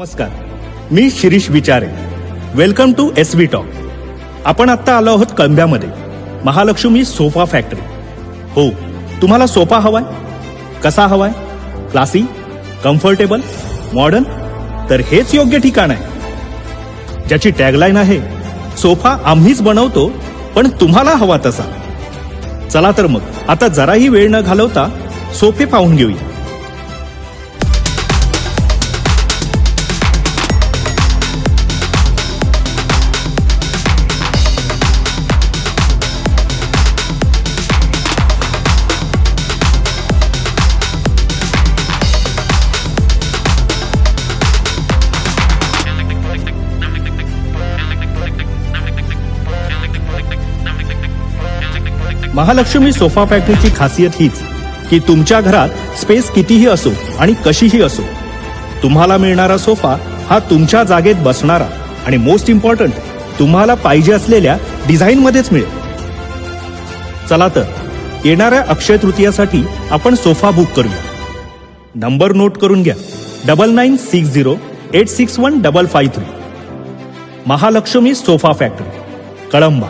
नमस्कार. मी Shirish Vichare. Welcome to S B talk आपण आत्ता आलो आहोत कळंब्यामध्ये महालक्ष्मी सोफा फॅक्टरी हो तुम्हाला सोफा हवाय? कसा हवाय? क्लासी? कम्फर्टेबल मॉडर्न तर हेच योग्य ठिकाण आहे. ज्याची टॅगलाईन आहे सोफा आम्हीच बनवतो पण तुम्हाला हवा तसा. चला तर मग आता जराही वेळ न घालवता सोफे पाहून घेऊया. महालक्ष्मी सोफा फॅक्टरीची खासियत हीच की तुमच्या घरात स्पेस कितीही असो आणि कशीही असो तुम्हाला मिळणारा सोफा हा तुमच्या जागेत बसणारा आणि मोस्ट इम्पॉर्टंट तुम्हाला पाहिजे असलेल्या डिझाईन मध्येच मिळेल. चला तर येणाऱ्या अक्षय तृतीयासाठी आपण सोफा बुक करूया. नंबर नोट करून घ्या. Double nine six zero eight six one double five three Mahalakshmi sofa factory Kalamba.